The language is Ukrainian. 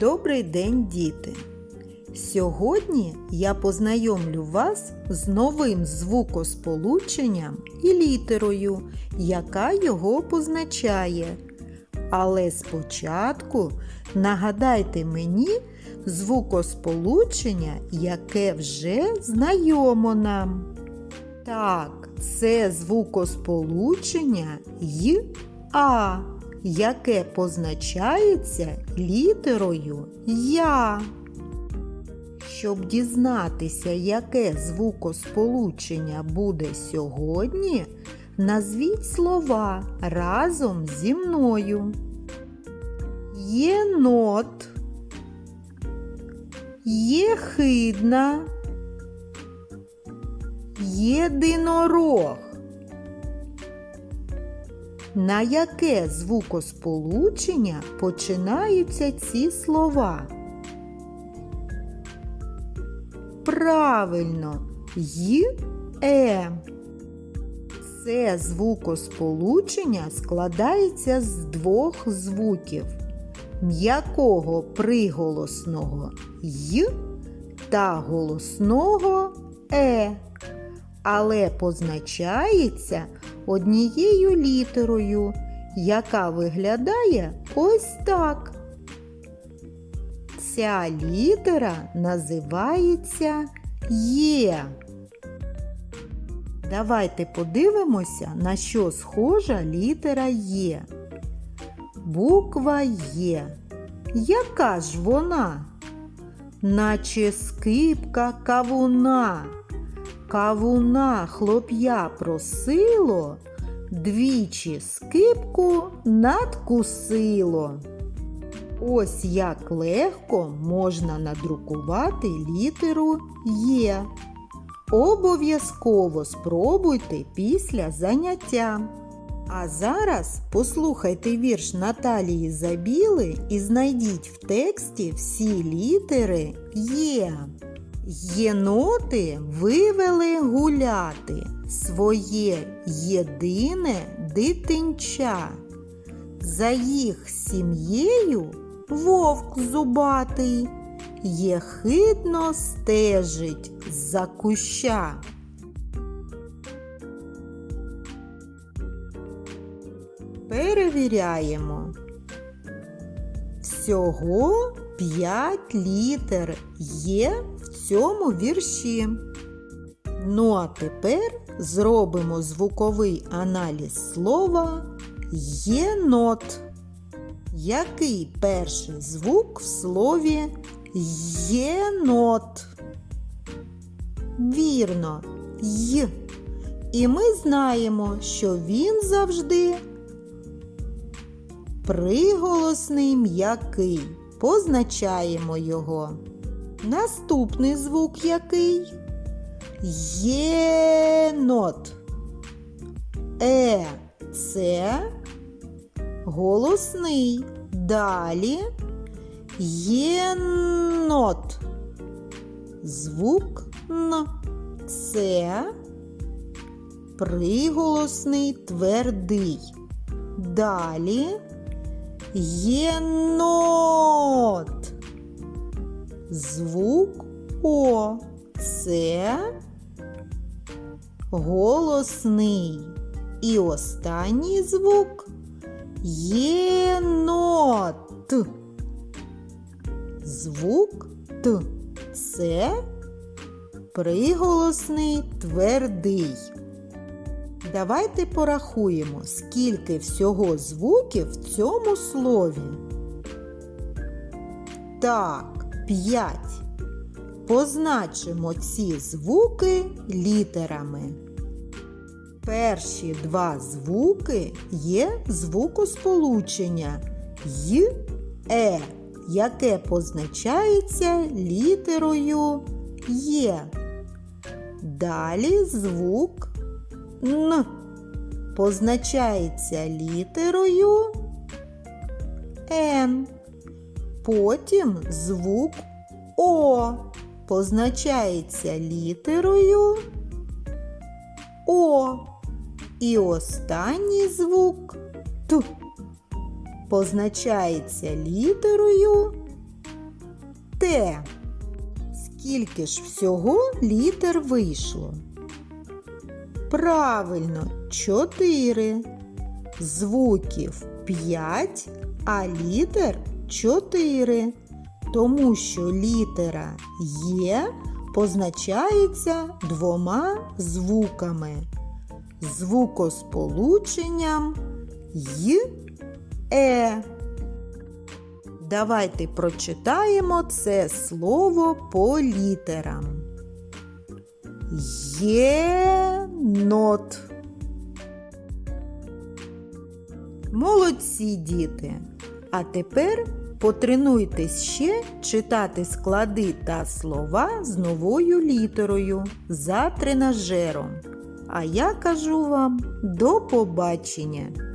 Добрий день, діти! Сьогодні я познайомлю вас з новим звукосполученням і літерою, яка його позначає. Але спочатку нагадайте мені звукосполучення, яке вже знайомо нам. Так, це звукосполучення й А, яке позначається літерою Я. Щоб дізнатися, яке звукосполучення буде сьогодні, назвіть слова разом зі мною. Єнот, єхидна, єдинорог. На яке звукосполучення починаються ці слова? Правильно, й е. Це звукосполучення складається з двох звуків м'якого приголосного й та голосного е, але позначається однією літерою, яка виглядає ось так. Ця літера називається Є. Давайте подивимося, на що схожа літера Є. Буква Є. Яка ж вона? Наче скипка кавуна. Кавуна хлоп'я просило, двічі скипку надкусило. Ось як легко можна надрукувати літеру Є. Обов'язково спробуйте після заняття. А зараз послухайте вірш Наталії Забіли і знайдіть в тексті всі літери Є. Єноти вивели гуляти своє єдине дитинча. За їх сім'єю вовк зубатий єхидно стежить за куща. Перевіряємо. Всього 5 літер є в цьому вірші. Ну а тепер зробимо звуковий аналіз слова єнот. Який перший звук в слові єнот? Вірно, й. І ми знаємо, що він завжди приголосний м'який. Позначаємо його. Наступний звук який? Єнот. Е це голосний. Далі єнот. Звук Н. Це приголосний твердий. Далі єнот. Звук О. Це голосний. І останній звук єнот. Звук Т. Це приголосний твердий. Давайте порахуємо, скільки всього звуків в цьому слові. Так, 5. Позначимо ці звуки літерами. Перші два звуки є звукосполучення й е, яке позначається літерою Є. Далі звук Н позначається літерою Н. Потім звук О позначається літерою О. І останній звук Т позначається літерою Т. Скільки ж всього літер вийшло? Правильно, 4. Звуків 5, а літер 4. Тому що літера Є позначається двома звуками. Звукосполученням й е. Давайте прочитаємо це слово по літерам. Єнот. Молодці діти. А тепер потренуйтесь ще читати склади та слова з новою літерою за тренажером. А я кажу вам до побачення!